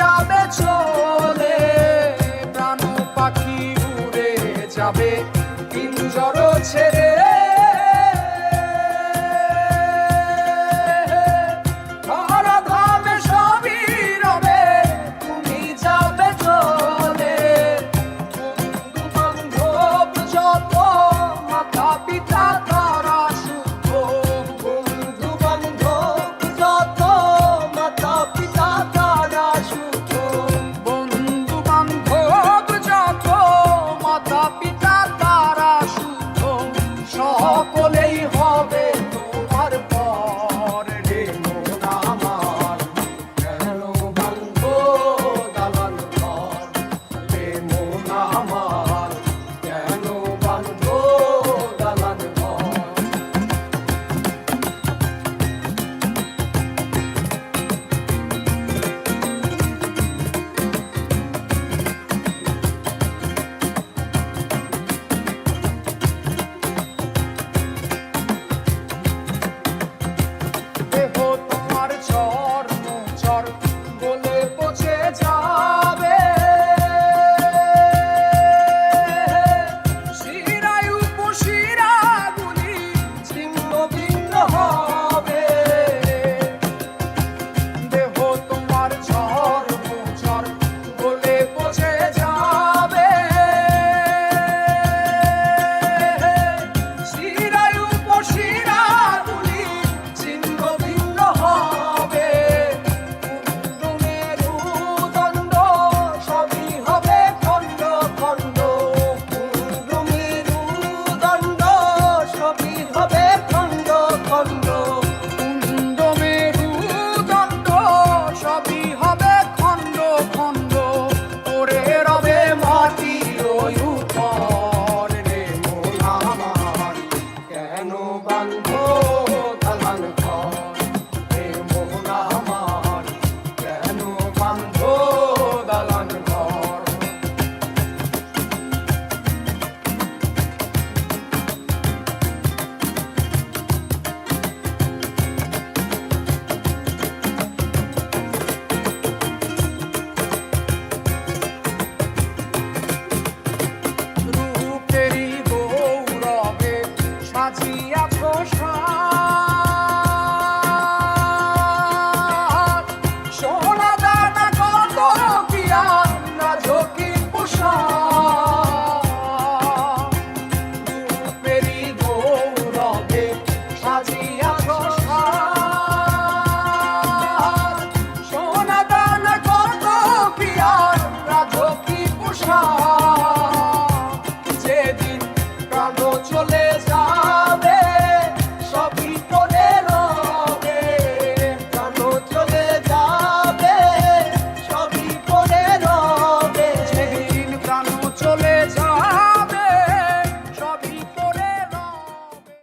যাবে চলে প্রাণ পাখি উড়ে যাবে পিঞ্জর ছেড়ে